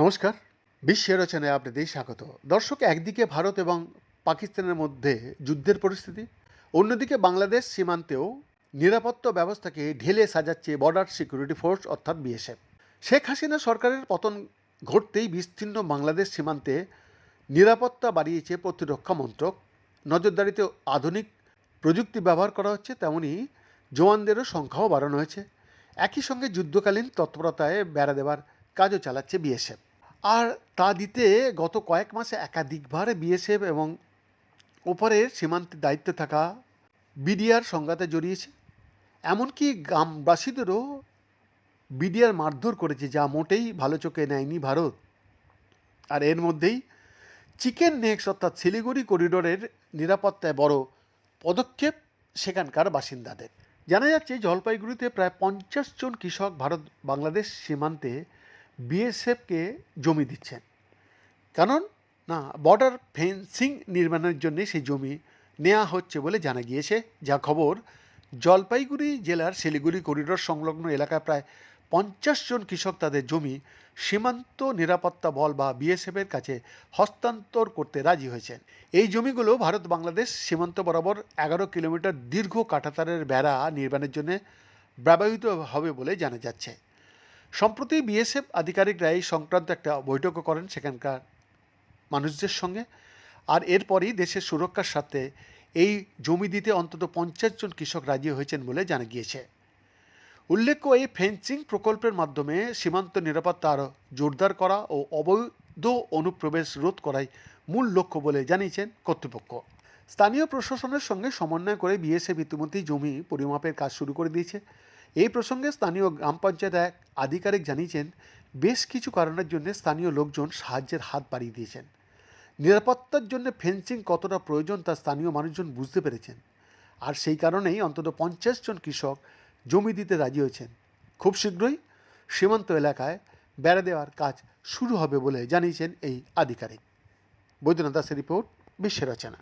নমস্কার বিশ্বের রচনায় আপনাদের স্বাগত। দর্শক, একদিকে ভারত এবং পাকিস্তানের মধ্যে যুদ্ধের পরিস্থিতি, অন্যদিকে বাংলাদেশ সীমান্তেও নিরাপত্তা ব্যবস্থাকে ঢেলে সাজাচ্ছে বর্ডার সিকিউরিটি ফোর্স অর্থাৎ বিএসএফ শেখ হাসিনা সরকারের পতন ঘটতেই বিস্তীর্ণ বাংলাদেশ সীমান্তে নিরাপত্তা বাড়িয়েছে প্রতিরক্ষা মন্ত্রক। নজরদারিতে আধুনিক প্রযুক্তি ব্যবহার করা হচ্ছে, তেমনি জওয়ানদেরও সংখ্যাও বাড়ানো হয়েছে। একই সঙ্গে যুদ্ধকালীন তৎপরতায় বেড়া দেওয়ার কাজও চালাচ্ছে বিএসএফ। আর তা দিতে গত কয়েক মাসে একাধিকবার বিএসএফ এবং ওপারের সীমান্তে দায়িত্বে থাকা বিডিআর সংঘাতে জড়িয়েছে। এমনকি গ্রামবাসীদেরও বিডিআর মারধর করেছে, যা মোটেই ভালো চোখে নেয়নি ভারত। আর এর মধ্যেই চিকেন নেক্স অর্থাৎ শিলিগুড়ি করিডোরের নিরাপত্তায় বড় পদক্ষেপ সেখানকার বাসিন্দাদের। জানা যাচ্ছে, জলপাইগুড়িতে প্রায় পঞ্চাশ জন কৃষক ভারত, বাংলাদেশ সীমান্তে বিএসএফকে জমি দিচ্ছেন। কারণ, না বর্ডার ফেন্সিং নির্মাণের জন্য সেই জমি নেওয়া হচ্ছে বলে জানা গিয়েছে। যা খবর, জলপাইগুড়ি জেলার শিলিগুড়ি করিডোর সংলগ্ন এলাকায় প্রায় পঞ্চাশ জন কৃষক তাদের জমি সীমান্ত নিরাপত্তা বল বা বিএসএফের কাছে হস্তান্তর করতে রাজি হয়েছেন। এই জমিগুলো ভারত বাংলাদেশ সীমান্ত বরাবর এগারো কিলোমিটার দীর্ঘ কাঁটাতারের বেড়া নির্মাণের জন্য ব্যবহৃত হবে বলে জানা যাচ্ছে। সম্প্রতি বিএসএফ আধিকারিকরা এই সংক্রান্ত একটা বৈঠকও করেন সেখানকার মানুষদের সঙ্গে। আর এরপরই দেশের সুরক্ষার সাথে এই জমি দিতে অন্তত পঞ্চাশ জন কৃষক রাজি হয়েছেন বলে জানা গিয়েছে। উল্লেখ্য, এই ফেন্সিং প্রকল্পের মাধ্যমে সীমান্ত নিরাপত্তা আরও জোরদার করা ও অবৈধ অনুপ্রবেশ রোধ করাই মূল লক্ষ্য বলে জানিয়েছেন কর্তৃপক্ষ। স্থানীয় প্রশাসনের সঙ্গে সমন্বয় করে বিএসএফ ইতিমধ্যেই জমি পরিমাপের কাজ শুরু করে দিয়েছে। এই প্রসঙ্গে স্থানীয় গ্রাম পঞ্চায়েত এক আধিকারিক জানিয়েছেন, বেশ কিছু কারণের জন্য স্থানীয় লোকজন সাহায্যের হাত বাড়িয়ে দিয়েছেন। নিরাপত্তার জন্য ফেন্সিং কতটা প্রয়োজন তা স্থানীয় মানুষজন বুঝতে পেরেছেন। আর সেই কারণেই অন্তত পঞ্চাশ জন কৃষক জমি দিতে রাজি হয়েছেন। খুব শীঘ্রই সীমান্ত এলাকায় বেড়া দেওয়ার কাজ শুরু হবে বলে জানিয়েছেন এই আধিকারিক। বৈদ্যনাথ দাসের রিপোর্ট বিশ্বের রচনা